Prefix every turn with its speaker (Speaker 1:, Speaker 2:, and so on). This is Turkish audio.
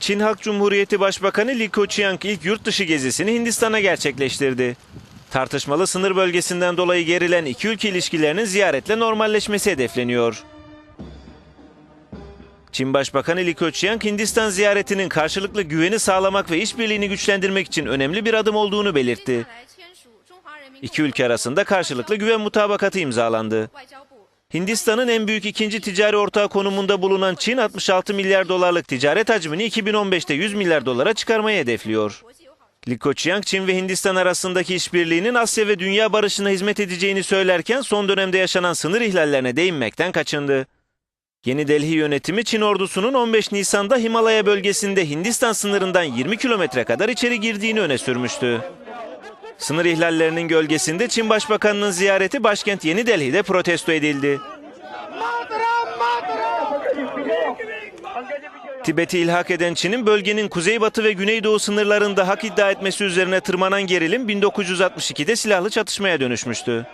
Speaker 1: Çin Halk Cumhuriyeti Başbakanı Li Keqiang ilk yurt dışı gezisini Hindistan'a gerçekleştirdi. Tartışmalı sınır bölgesinden dolayı gerilen iki ülke ilişkilerinin ziyaretle normalleşmesi hedefleniyor. Çin Başbakanı Li Keqiang Hindistan ziyaretinin karşılıklı güveni sağlamak ve işbirliğini güçlendirmek için önemli bir adım olduğunu belirtti. İki ülke arasında karşılıklı güven mutabakatı imzalandı. Hindistan'ın en büyük ikinci ticari ortağı konumunda bulunan Çin 66 milyar dolarlık ticaret hacmini 2015'te 100 milyar dolara çıkarmayı hedefliyor. Li Keqiang, Çin ve Hindistan arasındaki işbirliğinin Asya ve dünya barışına hizmet edeceğini söylerken son dönemde yaşanan sınır ihlallerine değinmekten kaçındı. Yeni Delhi yönetimi Çin ordusunun 15 Nisan'da Himalaya bölgesinde Hindistan sınırından 20 kilometre kadar içeri girdiğini öne sürmüştü. Sınır ihlallerinin gölgesinde Çin Başbakanı'nın ziyareti başkent Yeni Delhi'de protesto edildi. Tibet'i ilhak eden Çin'in bölgenin kuzeybatı ve güneydoğu sınırlarında hak iddia etmesi üzerine tırmanan gerilim 1962'de silahlı çatışmaya dönüşmüştü.